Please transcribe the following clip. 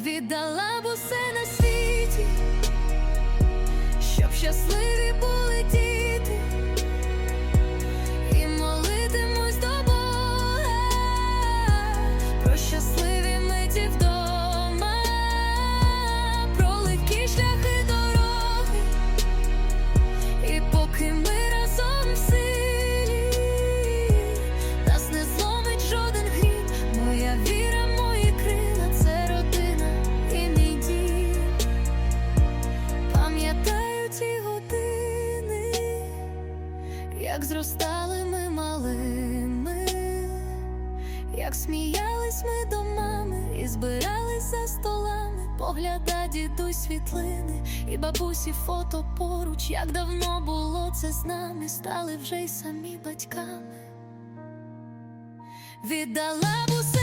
віддала б усе на світі, щоб щасливі як зростали ми малими, як сміялись ми до мами і збирались за столами, погляда дідусь світлини і бабусі фото поруч, як давно було це з нами, стали вже й самі батьками. Віддала усе